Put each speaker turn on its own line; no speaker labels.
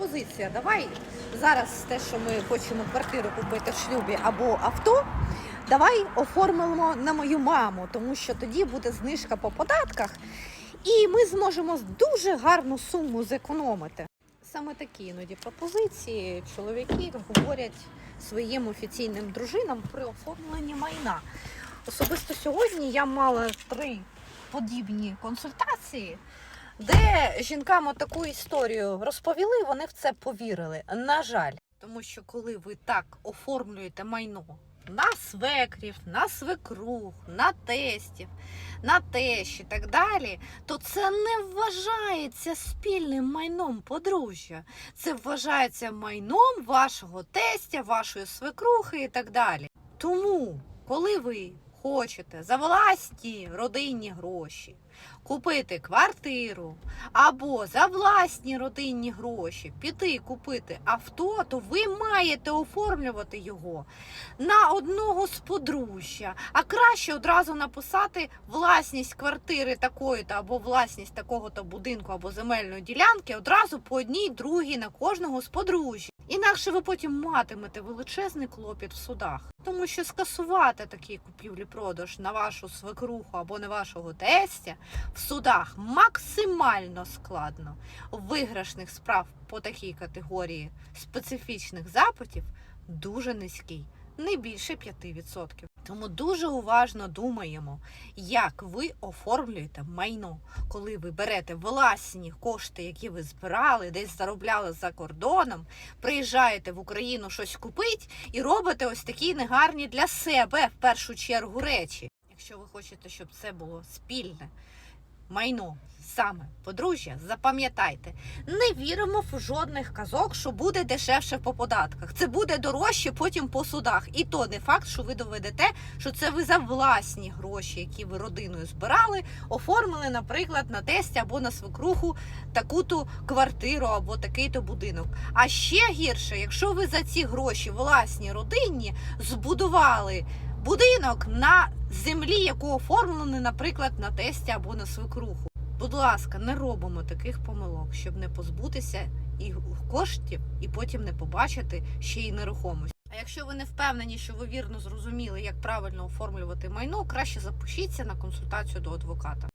пропозиція. Давай зараз те, що ми хочемо квартиру купити в шлюбі або авто. Давай оформимо на мою маму, тому що тоді буде знижка по податках, і ми зможемо дуже гарну суму зекономити. Саме такі іноді пропозиції чоловіки говорять своїм офіційним дружинам при оформленні майна. Особисто сьогодні я мала три подібні консультації, де жінкам таку історію розповіли, вони в це повірили. На жаль, тому що коли ви так оформлюєте майно на свекрів, на свекрух, на тестів, на тещ і так далі, то це не вважається спільним майном подружжя. Це вважається майном вашого тестя, вашої свекрухи і так далі. Тому, коли ви хочете за власні родинні гроші. Купити квартиру або за власні родинні гроші. Піти купити авто, то ви маєте оформлювати його на одного з подружжя, а краще одразу написати власність квартири такої-то або власність такого-то будинку або земельної ділянки одразу по одній другій на кожного з подружжя. Інакше ви потім матимете величезний клопіт в судах, тому що скасувати такий купівлі-продаж на вашу свекруху або на вашого тестя в судах максимально складно. Виграшних справ по такій категорії специфічних запитів дуже низький, не більше 5%. Тому дуже уважно думаємо, як ви оформлюєте майно, коли ви берете власні кошти, які ви збирали, десь заробляли за кордоном, приїжджаєте в Україну щось купити і робите ось такі негарні для себе в першу чергу речі. Якщо ви хочете, щоб це було спільне майно, саме подружжя, запам'ятайте, не віримо в жодних казок, що буде дешевше по податках. Це буде дорожче потім по судах. І то не факт, що ви доведете, що це ви за власні гроші, які ви родиною збирали, оформили, наприклад, на тесті або на свекруху таку-то квартиру або такий-то будинок. А ще гірше, якщо ви за ці гроші власні родинні збудували будинок на землі, яку оформлений, наприклад, на тесті або на свекруху. Будь ласка, не робимо таких помилок, щоб не позбутися і коштів, і потім не побачити ще й нерухомості. А якщо ви не впевнені, що ви вірно зрозуміли, як правильно оформлювати майно, краще запишіться на консультацію до адвоката.